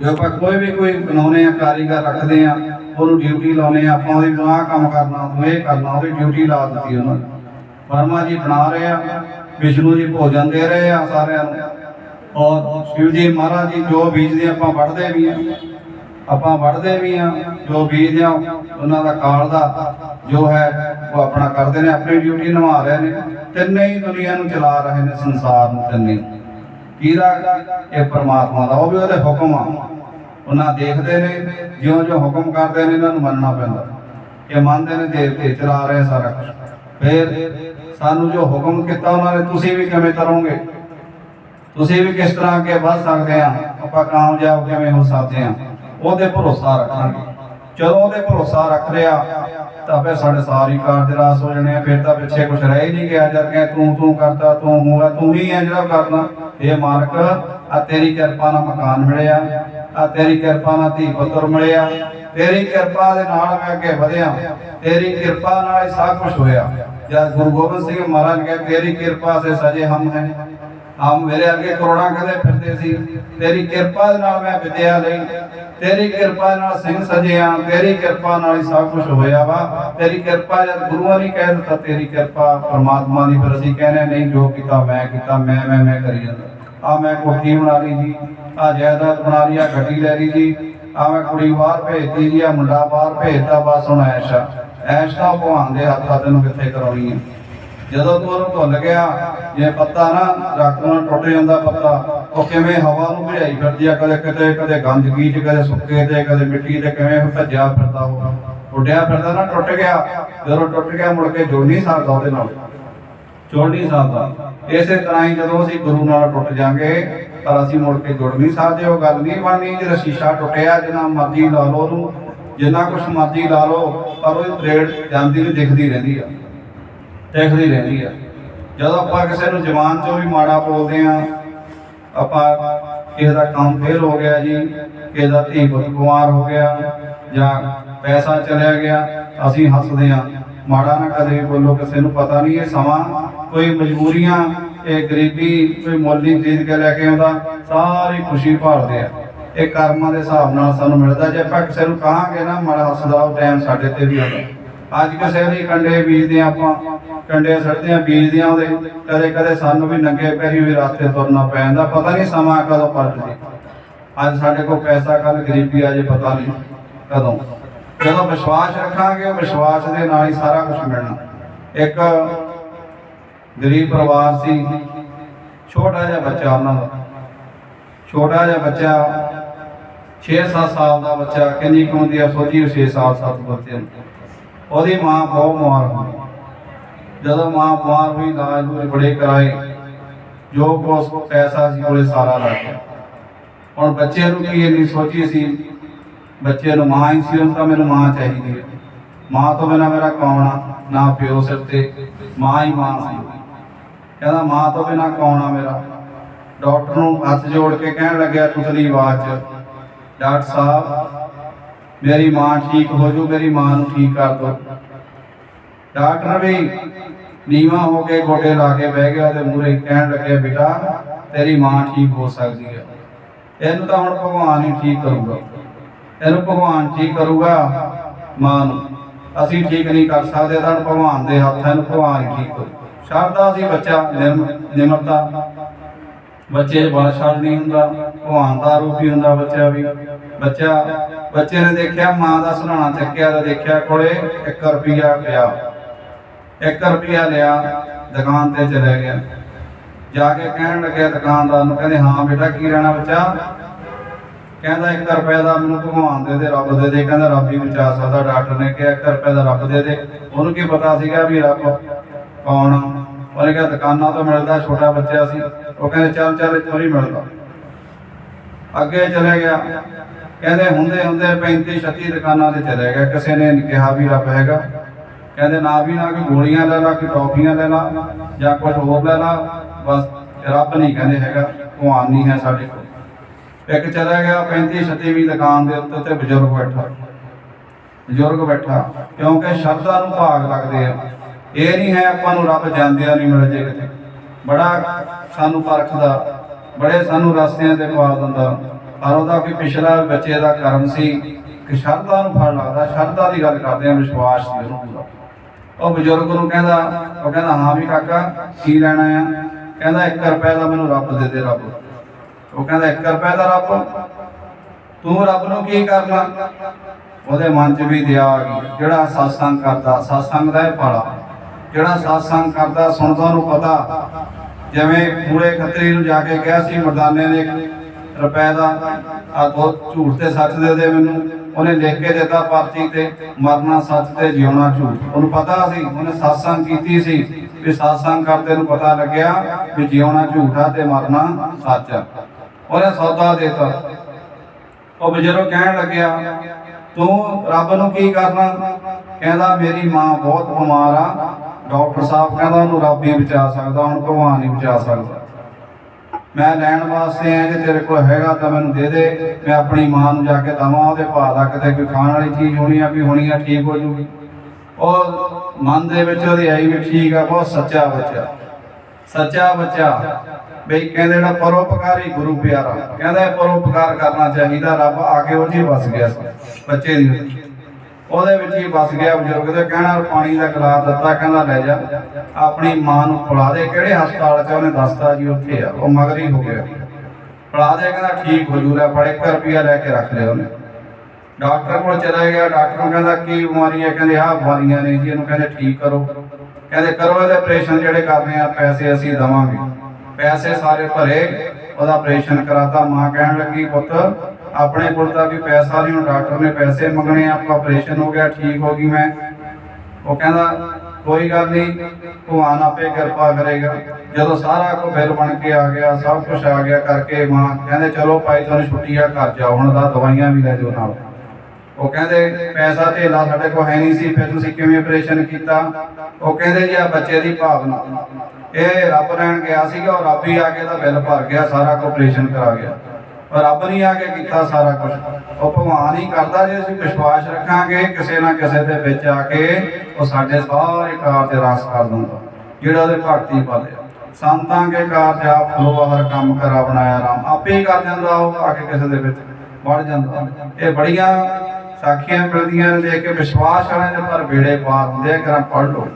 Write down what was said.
ਜੇ ਆਪਾਂ ਕੋਈ ਵੀ ਕੋਈ ਬਣਾਉਨੇ ਆ, ਕਾਰੀਗਰ ਰੱਖਦੇ ਆ, ਉਹਨੂੰ ਡਿਊਟੀ ਲਾਉਨੇ ਆ, ਆਪਾਂ ਉਹਦੀ ਆਹ ਕੰਮ ਕਰਨਾ ਤੂੰ ਇਹ ਕਰਨਾ, ਉਹਦੀ ਡਿਊਟੀ ਲਾ ਦਿੱਤੀ ਉਹਨਾਂ। ਨੇ ਵਰਮਾ ਜੀ ਬਣਾ ਰਹੇ ਆ, ਵਿਸ਼ਨੂੰ ਜੀ ਭੋਜਨ ਦੇ ਰਹੇ ਆ ਸਾਰਿਆਂ ਨੂੰ। ਔਰ ਸ਼ਿਵ ਜੀ, ਮਹਾਰਾਜ ਜੀ, ਜੋ ਬੀਜਦੇ ਆਪਾਂ ਵੱਢਦੇ ਵੀ ਆ। ਆਪਾਂ ਵੱਢਦੇ ਵੀ ਆ, ਜੋ ਬੀਜਦੇ ਆ, ਉਹਨਾਂ ਦਾ ਕਾਲ ਦਾ ਜੋ ਹੈ, ਉਹ ਆਪਣਾ ਕਰਦੇ ਨੇ, ਆਪਣੀ ਡਿਊਟੀ ਨਿਭਾ ਰਹੇ ਨੇ। ਤਿੰਨੇ ਹੀ ਦੁਨੀਆ ਨੂੰ ਚਲਾ ਰਹੇ ਨੇ, ਸੰਸਾਰ ਨੂੰ ਤਿੰਨੇ ਕਿਹਦਾ ਇਹ ਪਰਮਾਤਮਾ ਦਾ, ਉਹ ਵੀ ਉਹਦੇ ਹੁਕਮ ਆ। ਉਹਨਾਂ ਦੇਖਦੇ ਨੇ ਜਿਉਂ ਜਿਉਂ ਹੁਕਮ ਕਰਦੇ ਨੇ, ਇਹਨਾਂ ਨੂੰ ਮੰਨਣਾ ਪੈਂਦਾ। ਇਹ ਮੰਨਦੇ ਨੇ ਦੇਵਤੇ ਚਲਾ ਰਹੇ ਸਾਰਾ ਕੁਝ ਫਿਰ ਸਾਨੂੰ ਜੋ ਹੁਕਮ ਕੀਤਾ ਉਹਨਾਂ ਨੇ, ਤੁਸੀਂ ਵੀ ਕਿਵੇਂ ਕਰੋਗੇ ਤੁਸੀਂ ਵੀ ਕਿਸ ਤਰ੍ਹਾਂ ਅੱਗੇ ਵੱਧ ਸਕਦੇ ਆ? ਆਪਾਂ ਕਾਮਯਾਬ ਕਿਵੇਂ ਹੋ ਸਕਦੇ ਆ? ਉਹਦੇ ਭਰੋਸਾ ਰੱਖਾਂਗੇ। ਜਦੋਂ ਉਹਦੇ ਭਰੋਸਾ ਰੱਖ ਲਿਆ, ਤਾਂ ਫਿਰ ਸਾਡੇ ਸਾਰੀ ਕਾਰਜ ਰਾਸ ਹੋ ਜਾਣੇ ਆ। ਫਿਰ ਤਾਂ ਪਿੱਛੇ ਕੁਝ ਰਹਿ ਹੀ ਨਹੀਂ ਗਿਆ। ਜਦ ਕਿ ਤੂੰ ਤੂੰ ਕਰਦਾ ਤੂੰ ਹੂੰ ਤੂੰ ਹੀ ਹੈ ਜਿਹੜਾ ਕਰਨਾ। ਇਹ ਮਾਲਕ ਆ ਤੇਰੀ ਕਿਰਪਾ ਨਾਲ ਮਕਾਨ ਮਿਲਿਆ, ਆ ਤੇਰੀ ਕਿਰਪਾ ਨਾਲ ਧੀ ਪੁੱਤਰ ਮਿਲਿਆ, ਤੇਰੀ ਕਿਰਪਾ ਦੇ ਨਾਲ ਮੈਂ ਅੱਗੇ ਵਧਿਆ, ਤੇਰੀ ਕਿਰਪਾ ਨਾਲ ਹੀ ਸਭ ਕੁਝ ਹੋਇਆ। ਜਦ ਗੁਰੂ ਗੋਬਿੰਦ ਸਿੰਘ ਮਹਾਰਾਜ ਕਹੇ, ਤੇਰੀ ਕਿਰਪਾ ਸੇ ਸਜੇ ਹਮ ਹੈ। ਹਮ ਮੇਰੇ ਅੱਗੇ ਕਰੋੜਾਂ ਕਦੇ ਫਿਰਦੇ ਸੀ। ਤੇਰੀ ਕਿਰਪਾ ਦੇ ਨਾਲ ਮੈਂ ਵਿਦਿਆ ਲਈ। ਤੇਰੀ ਕਿਰਪਾ ਨਾਲ ਸਿੰਘ ਸਜਿਆ ਤੇਰੀ ਕਿਰਪਾ ਨਾਲ ਹੀ ਸਭ ਕੁਝ ਹੋਇਆ ਵਾ। ਤੇਰੀ ਕਿਰਪਾ ਜਦ ਗੁਰੂਆਂ ਨੇ ਕਹਿ ਦਿੱਤਾ ਤੇਰੀ ਕਿਰਪਾ ਪਰਮਾਤਮਾ ਦੀ। ਫਿਰ ਅਸੀਂ ਕਹਿੰਦੇ ਨਹੀਂ, ਜੋ ਕੀਤਾ ਮੈਂ ਕੀਤਾ। ਮੈਂ ਮੈਂ ਮੈਂ ਕਰੀ ਜਾਂਦਾ। ਆ ਮੈਂ ਕੋਠੀ ਬਣਾ ਲਈ ਜੀ। ਆ ਜਾਇਦਾਦ ਬਣਾ ਲਈ। ਆ ਗੱਡੀ ਲੈ ਲਈ ਜੀ। ਆ ਮੈਂ ਕੁੜੀ ਬਾਹਰ ਭੇਜਦੀ ਜੀ। ਆ ਮੁੰਡਾ ਬਾਹਰ ਭੇਜਤਾ। ਬਸ ਹੁਣ ਐਸ਼ਾ ਐਸ਼ਾ ਭਗਵਾਨ ਦੇ ਹੱਥਾਂ ਤੈਨੂੰ ਕਿੱਥੇ ਕਰਾਉਣੀ ਹੈ ਜਦੋਂ ਤੂੰ ਉਹਨੂੰ ਭੁੱਲ ਗਿਆ, ਜੇ ਪੱਤਾ ਨਾ ਰੱਖ ਨਾਲ ਟੁੱਟ ਜਾਂਦਾ ਪੱਤਾ, ਉਹ ਕਿਵੇਂ ਹਵਾ ਨੂੰ ਭਜਾਈ ਫਿਰਦੀ ਆ? ਕਦੇ ਕਿਤੇ, ਕਦੇ ਗੰਦਗੀ ਚ, ਕਦੇ ਸੁੱਕੇ ਤੇ, ਕਦੇ ਮਿੱਟੀ ਤੇ ਕਿਵੇਂ ਭੱਜਿਆ ਫਿਰਦਾ ਉਹ? ਉੱਡਿਆ ਫਿਰਦਾ ਨਾ ਟੁੱਟ ਗਿਆ। ਜਦੋਂ ਟੁੱਟ ਗਿਆ, ਮੁੜ ਕੇ ਜੁੜ ਨਹੀਂ ਸਕਦਾ ਉਹਦੇ ਨਾਲ। ਜੁੜ ਨਹੀਂ ਸਕਦਾ। ਇਸੇ ਤਰ੍ਹਾਂ ਹੀ ਜਦੋਂ ਅਸੀਂ ਗੁਰੂ ਨਾਲ ਟੁੱਟ ਜਾਾਂਗੇ ਪਰ ਅਸੀਂ ਮੁੜ ਕੇ ਜੁੜ ਨਹੀਂ ਸਕਦੇ। ਉਹ ਗੱਲ ਨਹੀਂ ਬਣਨੀ ਜਿਹੜਾ ਸ਼ੀਸ਼ਾ ਟੁੱਟਿਆ, ਜਿੰਨਾ ਮਰਜ਼ੀ ਲਾ ਲਓ ਉਹਨੂੰ। ਜਿੰਨਾ ਕੁਛ ਮਰਜ਼ੀ ਲਾ ਲਓ, ਪਰ ਉਹ ਤਰੇੜ ਜਾਂਦੀ ਨਹੀਂ ਦਿਖਦੀ ਰਹਿੰਦੀ ਆ। ਦੇਖਦੀ ਰਹਿੰਦੀ ਆ। ਜਦੋਂ ਆਪਾਂ ਕਿਸੇ ਨੂੰ ਜ਼ਬਾਨ ਚੋਂ ਵੀ ਮਾੜਾ ਬੋਲਦੇ ਆ, ਆਪਾਂ ਕਿਸੇ ਦਾ ਕੰਮ ਫੇਲ ਹੋ ਗਿਆ ਜੀ, ਕਿਸੇ ਦਾ ਧੀ ਪੁੱਤ ਬਿਮਾਰ ਹੋ ਗਿਆ ਜਾਂ ਪੈਸਾ ਚਲਿਆ ਗਿਆ, ਅਸੀਂ ਹੱਸਦੇ ਆ। ਮਾੜਾ ਨਾ ਕਦੇ ਵੀ ਬੋਲੋ, ਕਿਸੇ ਨੂੰ ਪਤਾ ਨਹੀਂ ਇਹ ਸਮਾਂ ਕੋਈ ਮਜਬੂਰੀਆਂ, ਇਹ ਗਰੀਬੀ, ਕੋਈ ਮੁੱਲ ਨਹੀਂ ਖਰੀਦ ਕੇ ਲੈ ਕੇ ਆਉਂਦਾ, ਸਾਰੀ ਖੁਸ਼ੀ ਭਾਲਦੇ ਆ। ਇਹ ਕਰਮਾਂ ਦੇ ਹਿਸਾਬ ਨਾਲ ਸਾਨੂੰ ਮਿਲਦਾ। ਜੇ ਆਪਾਂ ਕਿਸੇ ਨੂੰ ਕਹਾਂਗੇ ਨਾ, ਮਾੜਾ ਹੱਸਦਾ, ਉਹ ਟਾਈਮ ਸਾਡੇ ਤੇ ਵੀ ਆਉਂਦਾ। ਅੱਜ ਕਿਸੇ ਦੀ ਕੰਡੇ ਬੀਜਦੇ ਹਾਂ ਆਪਾਂ, ਕੰਡੇ ਸੜਦੇ ਆ ਬੀਜਦੇ ਆ ਉਹਦੇ, ਕਦੇ ਕਦੇ ਸਾਨੂੰ ਵੀ ਨੰਗੇ ਪੈਰੀ ਵੀ ਰਸਤੇ ਤੁਰਨਾ ਪੈ ਜਾਂਦਾ ਪਤਾ ਨਹੀਂ ਸਮਾਂ ਕਦੋਂ ਪਲਟ ਜੇ। ਅੱਜ ਸਾਡੇ ਕੋਲ ਪੈਸਾ ਕੱਲ ਗਰੀਬੀ ਆ ਜੇ, ਪਤਾ ਨਹੀਂ ਕਦੋਂ। ਜਦੋਂ ਵਿਸ਼ਵਾਸ ਰੱਖਾਂਗੇ, ਉਹ ਵਿਸ਼ਵਾਸ ਦੇ ਨਾਲ ਹੀ ਸਾਰਾ ਕੁਝ ਮਿਲਣਾ। ਇੱਕ ਗਰੀਬ ਪਰਿਵਾਰ ਸੀ, ਛੋਟਾ ਜਿਹਾ ਬੱਚਾ ਉਹਨਾਂ ਦਾ। ਛੋਟਾ ਜਿਹਾ ਬੱਚਾ 6-7 ਸਾਲ ਦਾ ਬੱਚਾ, ਕਿੰਨੀ ਕੁ ਹੁੰਦੀ ਆ, ਸੋਚੀ 6 ਸਾਲ 7 ਬੱਚੇ ਨੂੰ ਉਹਦੀ ਮਾਂ ਬਹੁਤ ਬਿਮਾਰ ਹੋਈ ਜਦੋਂ ਮਾਂ ਬਿਮਾਰ ਹੋਈ ਇਲਾਜ ਨੂੰ ਬੜੇ ਕਰਾਏ। ਜੋ ਕੋਸ ਪੈਸਾ ਸੀ, ਉਹਦੇ ਸਾਰਾ ਲੱਗ ਗਿਆ ਹੁਣ ਬੱਚੇ ਨੂੰ ਕੀ ਇੰਨੀ ਸੋਚੀ ਸੀ? ਬੱਚੇ ਨੂੰ ਮਾਂ ਹੀ ਸੀ, ਉਹਨੂੰ ਤਾਂ ਮੈਨੂੰ ਮਾਂ ਚਾਹੀਦੀ ਹੈ। ਮਾਂ ਤੋਂ ਬਿਨਾ ਮੇਰਾ ਕੌਣ ਆ? ਨਾ ਪਿਓ ਸਿਰ ਤੇ, ਮਾਂ ਹੀ ਮਾਂ ਸੀ। ਕਹਿੰਦਾ, ਮਾਂ ਤੋਂ ਬਿਨਾ ਕੌਣ ਆ ਮੇਰਾ? ਡਾਕਟਰ ਨੂੰ ਹੱਥ ਜੋੜ ਕੇ ਕਹਿਣ ਲੱਗਿਆ ਤੁਤਲੀ ਆਵਾਜ਼ ਡਾਕਟਰ ਸਾਹਿਬ ਮੇਰੀ ਮਾਂ ਠੀਕ ਹੋ ਜੂ, ਮੇਰੀ ਮਾਂ ਨੂੰ ਠੀਕ ਕਰ ਦੋ। ਡਾਕਟਰ ਵੀ ਨੀਵਾ ਹੋ ਕੇ ਗੋਡੇ ਲਾ ਕੇ ਬਹਿ ਗਿਆ ਤੇ ਮੂਰੇ ਕਹਿਣ ਲੱਗਿਆ, ਬੇਟਾ, ਤੇਰੀ ਮਾਂ ਠੀਕ ਹੋ ਸਕਦੀ ਹੈ। ਇਹਨੂੰ ਤਾਂ ਹੁਣ ਭਗਵਾਨ ਹੀ ਠੀਕ ਕਰੂਗਾ। ਇਹਨੂੰ ਭਗਵਾਨ ਠੀਕ ਕਰੂਗਾ ਮਾਂ ਨੂੰ। ਅਸੀਂ ਠੀਕ ਨਹੀਂ ਕਰ ਸਕਦੇ ਤਾਂ ਭਗਵਾਨ ਦੇ ਹੱਥ ਹੈ ਭਗਵਾਨ ਹੀ ਠੀਕ ਕਰੂ ਸ਼ਰਦਾ ਸੀ ਬੱਚਾ ਨਿਮਰਤਾ। ਬੱਚੇ 'ਚ ਨਹੀਂ ਹੁੰਦਾ, ਭਗਵਾਨ ਦਾ ਰੂਪ ਹੀ ਹੁੰਦਾ ਬੱਚਾ ਵੀ। ਬੱਚਾ, ਬੱਚੇ ਨੇ ਦੇਖਿਆ, ਮਾਂ ਦਾ ਸੁਨਾਣਾ ਚੱਕਿਆ ਤਾਂ ਦੇਖਿਆ, ਕੋਲੇ 1 ਰੁਪਿਆ ਪਿਆ। 1 ਰੁਪਿਆ ਲਿਆ, ਦੁਕਾਨ ਤੇ ਚਲੇ ਗਿਆ। ਜਾ ਕੇ ਕਹਿਣ ਲੱਗਿਆ ਦੁਕਾਨਦਾਰ ਨੂੰ, ਕਹਿੰਦੇ, ਹਾਂ ਬੇਟਾ, ਕੀ ਰਹਿਣਾ ਬੱਚਾ? ਕਹਿੰਦਾ 1 ਰੁਪਏ ਦਾ ਮੈਨੂੰ ਭਗਵਾਨ ਦੇ ਦੇ, ਰੱਬ ਦੇ ਦੇ। ਕਹਿੰਦਾ, ਰੱਬ ਹੀ ਬਚਾ ਸਕਦਾ। ਡਾਕਟਰ ਨੇ ਕਿਹਾ 1 ਰੁਪਏ ਦਾ ਰੱਬ ਦੇ ਦੇ। ਉਹਨੂੰ ਕੀ ਪਤਾ ਸੀਗਾ ਵੀ ਰੱਬ ਕੌਣ ਉਹਨੇ ਕਿਹਾ ਦੁਕਾਨਾਂ ਤੋਂ ਮਿਲਦਾ, ਛੋਟਾ ਬੱਚਾ ਸੀ। ਉਹ ਕਹਿੰਦੇ, ਚੱਲ ਚੱਲ, ਇੱਥੋਂ ਨਹੀਂ ਮਿਲਦਾ ਅੱਗੇ ਚਲੇ ਗਿਆ। ਕਹਿੰਦੇ, ਹੁੰਦੇ ਹੁੰਦੇ 35 36 ਦੁਕਾਨਾਂ ਤੇ ਚਲੇ ਗਿਆ। ਕਿਸੇ ਨੇ ਕਿਹਾ ਵੀ ਰੱਬ ਹੈਗਾ। ਕਹਿੰਦੇ, ਨਾ ਵੀ ਨਾ ਕਿ ਗੋਲੀਆਂ ਲੈ ਲਾ ਕਿ ਟੌਫੀਆਂ ਲੈ ਲਾ, ਜਾਂ ਕੁਝ ਹੋਰ ਲੈ ਲਾ। ਬਸ, ਰੱਬ ਨਹੀਂ ਕਹਿੰਦੇ ਹੈਗਾ। ਭਗਵਾਨ ਨਹੀਂ ਹੈ ਸਾਡੇ ਕੋਲ। ਇੱਕ ਚਲਾ ਗਿਆ 35 36ਵੀਂ ਦੁਕਾਨ ਦੇ ਉੱਤੇ ਤੇ ਬਜ਼ੁਰਗ ਬੈਠਾ। ਬਜ਼ੁਰਗ ਬੈਠਾ। ਕਿਉਂਕਿ ਸ਼ਰਧਾ ਨੂੰ ਭਾਗ ਲੱਗਦੇ ਆ। ਇਹ ਨਹੀਂ ਹੈ ਆਪਾਂ ਨੂੰ ਰੱਬ ਜਾਂਦਿਆਂ ਨਹੀਂ ਮਿਲ ਜੇ ਕਿਤੇ। ਬੜਾ ਸਾਨੂੰ ਪਰਖਦਾ ਬੜੇ ਸਾਨੂੰ ਰਸਤਿਆਂ ਤੇ ਪਾ ਦਿੰਦਾ। ਪਰ ਉਹਦਾ ਕੋਈ ਪਿਛਲਾ ਬੱਚੇ ਦਾ ਕਰਮ ਸੀ, ਕਿ ਸ਼ਰਧਾ ਨੂੰ ਫਲ ਲੱਗਦਾ। ਸ਼ਰਧਾ ਦੀ ਗੱਲ ਕਰਦੇ ਆ ਵਿਸ਼ਵਾਸ ਸੀ ਉਹਨੂੰ ਪੂਰਾ। ਉਹ ਬਜ਼ੁਰਗ ਨੂੰ ਕਹਿੰਦਾ, ਉਹ ਕਹਿੰਦਾ, ਹਾਂ ਵੀ ਕਾਕਾ, ਕੀ ਲੈਣਾ ਆ? ਕਹਿੰਦਾ 1 ਰੁਪਏ ਦਾ ਮੈਨੂੰ ਰੱਬ ਦੇ ਦੇ ਰੱਬ। ਉਹ ਕਹਿੰਦਾ 1 ਰੁਪਏ ਦਾ ਰੱਬ? ਤੂੰ ਰੱਬ ਨੂੰ ਕੀ ਕਰਨਾ? ਉਹਦੇ ਮਨ 'ਚ ਵੀ ਦਿਆ ਆ ਗਈ। ਜਿਹੜਾ satsang ਕਰਦਾ, ਸਤਸੰਗ ਦਾ ਇਹ ਪਾਲਾ ਜਿਹੜਾ satsang ਕਰਦਾ, ਸੁਣਦਾ, ਉਹਨੂੰ ਪਤਾ। ਜਿਵੇਂ ਕੂੜੇ ਖੱਤਰੀ ਨੂੰ ਜਾ ਕੇ ਕਿਹਾ ਸੀ, ਮਰਦਾਨੇ ਨੇ ਰੁਪਏ ਦਾ ਆ ਦੋ ਝੂਠ ਤੇ ਸੱਚ ਦੇ ਦੇ ਮੈਨੂੰ। ਉਹਨੇ ਲਿਖ ਕੇ ਦਿੱਤਾ ਪਰਚੀ ਤੇ, ਮਰਨਾ ਸੱਚ ਤੇ ਜਿਉਣਾ ਝੂਠ। ਉਹਨੂੰ ਪਤਾ ਸੀ, ਉਹਨੇ satsang ਕੀਤੀ ਸੀ, ਵੀ satsang ਕਰਦੇ ਨੂੰ ਪਤਾ ਲੱਗਿਆ ਵੀ ਜਿਉਣਾ ਝੂਠਾ ਤੇ ਮਰਨਾ ਸੱਚ ਆ। ਉਹਨੇ ਸੌਦਾ ਦੇਤਾ। ਉਹ ਬਜ਼ੁਰਗ ਕਹਿਣ ਲੱਗਿਆ, ਤੂੰ ਰੱਬ ਨੂੰ ਕੀ ਕਰਨਾ? ਕਹਿੰਦਾ, ਮੇਰੀ ਮਾਂ ਬਹੁਤ ਬਿਮਾਰ ਆ ਡਾਕਟਰ ਸਾਹਿਬ ਕਹਿੰਦਾ ਉਹਨੂੰ ਰੱਬ ਹੀ ਬਚਾ ਸਕਦਾ, ਹੁਣ ਭਗਵਾਨ ਹੀ ਬਚਾ ਸਕਦਾ। ਮੈਂ ਲੈਣ ਵਾਸਤੇ ਆਇਆ ਜੇ ਤੇਰੇ ਕੋਲ ਹੈਗਾ ਤਾਂ ਮੈਨੂੰ ਦੇ ਦੇ, ਮੈਂ ਆਪਣੀ ਮਾਂ ਨੂੰ ਜਾ ਕੇ ਦਵਾਂ, ਉਹਦੇ ਭਾਅ ਦਾ ਕਿਤੇ ਕੋਈ ਖਾਣ ਵਾਲੀ ਚੀਜ਼ ਹੋਣੀ ਆ, ਵੀ ਹੋਣੀ ਆ, ਠੀਕ ਹੋ ਜੂਗੀ। ਉਹ ਮਨ ਦੇ ਵਿੱਚ ਉਹਦੀ ਆਈ ਵੀ ਠੀਕ ਆ, ਬਹੁਤ ਸੱਚਾ ਬੱਚਾ। ਸੱਚਾ ਬੱਚਾ। ਬਈ ਕਹਿੰਦੇ ਜਿਹੜਾ ਪਰਉਪਕਾਰੀ ਗੁਰੂ ਪਿਆਰਾ। ਕਹਿੰਦਾ ਇਹ ਪਰਉਪਕਾਰ ਕਰਨਾ ਚਾਹੀਦਾ, ਰੱਬ ਆ ਕੇ ਉਹ 'ਚ ਵਸ ਗਿਆ ਸੀ। ਬੱਚੇ ਦੀ ਉਹਦੇ ਵਿੱਚ ਹੀ ਵਸ ਗਿਆ ਬਜ਼ੁਰਗ ਦੇ ਕਹਿਣਾ, ਪਾਣੀ ਦਾ ਗਲਾਸ ਦਿੱਤਾ, ਕਹਿੰਦਾ, ਲੈ ਜਾ। ਆਪਣੀ ਮਾਂ ਨੂੰ ਪਿਲਾ ਦੇ। ਕਿਹੜੇ ਹਸਪਤਾਲ 'ਚ ਉਹਨੇ ਦੱਸਤਾ ਜੀ ਉੱਥੇ ਆ? ਉਹ ਮਗਰ ਹੀ ਹੋ ਗਿਆ। ਪਿਲਾ ਦੇ, ਕਹਿੰਦਾ, ਠੀਕ ਹੋ ਜੂਰਾ ਫੜ 1 ਰੁਪਿਆ ਲੈ ਕੇ ਰੱਖ ਲਿਆ ਉਹਨੇ। ਡਾਕਟਰ ਕੋਲ ਚਲਾ ਗਿਆ। ਡਾਕਟਰ ਨੂੰ ਕਹਿੰਦਾ, ਕੀ ਬਿਮਾਰੀ ਹੈ ਕਹਿੰਦੇ, ਆਹ ਬਿਮਾਰੀਆਂ ਨੇ ਜੀ। ਇਹਨੂੰ ਕਹਿੰਦੇ, ਠੀਕ ਕਰੋ। ਕਹਿੰਦੇ, ਕਰੋ ਇਹਦੇ ਆਪਰੇਸ਼ਨ ਜਿਹੜੇ ਕਰਨੇ ਆ, ਪੈਸੇ ਅਸੀਂ ਦਵਾਂਗੇ। ਪੈਸੇ ਸਾਰੇ ਭਰੇ, ਉਹਦਾ ਆਪਰੇਸ਼ਨ ਕਰਾਤਾ। ਮਾਂ ਕਹਿਣ ਲੱਗੀ, ਪੁੱਤ ਆਪਣੇ ਕੋਲ ਤਾਂ ਵੀ ਪੈਸਾ ਨਹੀਂ, ਹੁਣ ਡਾਕਟਰ ਨੇ ਪੈਸੇ ਮੰਗਣੇ ਆਪਾਂ ਆਪਣਾ ਆਪਰੇਸ਼ਨ ਹੋ ਗਿਆ, ਠੀਕ ਹੋ ਗਈ ਮੈਂ। ਉਹ ਕਹਿੰਦਾ, ਕੋਈ ਗੱਲ ਨਹੀਂ ਭਗਵਾਨ ਆਪੇ ਕਿਰਪਾ ਕਰੇਗਾ। ਜਦੋਂ ਸਾਰਾ ਕੁ ਬਿੱਲ ਬਣ ਕੇ ਆ ਗਿਆ, ਸਭ ਕੁਝ ਆ ਗਿਆ ਕਰਕੇ ਮਾਂ ਕਹਿੰਦੇ, ਚਲੋ ਭਾਈ, ਤੁਹਾਨੂੰ ਛੁੱਟੀ ਆ, ਘਰ ਜਾਓ, ਹੁਣ ਦਾ ਦਵਾਈਆਂ ਵੀ ਲੈ ਜਾਓ ਨਾਲ। ਉਹ ਕਹਿੰਦੇ, ਪੈਸਾ ਧੇਲਾ ਸਾਡੇ ਕੋਲ ਹੈ ਨਹੀਂ ਸੀ, ਫਿਰ ਤੁਸੀਂ ਕਿਵੇਂ ਆਪਰੇਸ਼ਨ ਕੀਤਾ? ਉਹ ਕਹਿੰਦੇ, ਜੀ, ਆ ਬੱਚੇ ਦੀ ਭਾਵਨਾ। ਇਹ ਰੱਬ ਰਹਿਣ ਗਿਆ ਸੀਗਾ, ਉਹ ਰੱਬ ਹੀ ਆ ਕੇ ਤਾਂ ਬਿੱਲ ਭਰ ਗਿਆ, ਸਾਰਾ ਕੁਝ ਆਪਰੇਸ਼ਨ ਕਰਾ ਗਿਆ। ਰੱਬ ਨਹੀਂ ਆ ਕੇ ਕੀਤਾ ਸਾਰਾ ਕੁਝ ਉਹ ਭਗਵਾਨ ਹੀ ਕਰਦਾ ਜੇ ਅਸੀਂ ਵਿਸ਼ਵਾਸ ਰੱਖਾਂਗੇ, ਕਿਸੇ ਨਾ ਕਿਸੇ ਦੇ ਵਿੱਚ ਆ ਕੇ ਉਹ ਸਾਡੇ ਸਾਰੇ ਕਾਰ ਤੇ ਰਾਸ ਕਰ ਦਿੰਦਾ ਜਿਹੜਾ ਉਹਦੇ ਭਗਤੀ ਪਾਲਿਆ ਸੰਤਾਂ ਕੇ ਕਾਰਜ ਆਪ ਫਲੋ ਹਰ ਕੰਮ ਕਰਾ ਬਣਾਇਆ ਰਾਮ ਆਪੇ ਹੀ ਕਰ ਜਾਂਦਾ ਉਹ ਆ ਕੇ ਕਿਸੇ ਦੇ ਵਿੱਚ। ਵੜ ਜਾਂਦਾ। ਇਹ ਬੜੀਆਂ ਸਾਖੀਆਂ ਮਿਲਦੀਆਂ ਨੇ, ਦੇਖ ਕੇ ਵਿਸ਼ਵਾਸ ਵਾਲਿਆਂ ਦੇ ਪਰ ਵੇੜੇ ਪਾਰ ਹੁੰਦੇ ਆ ਕਰਾਂ ਪੜ ਲਓ।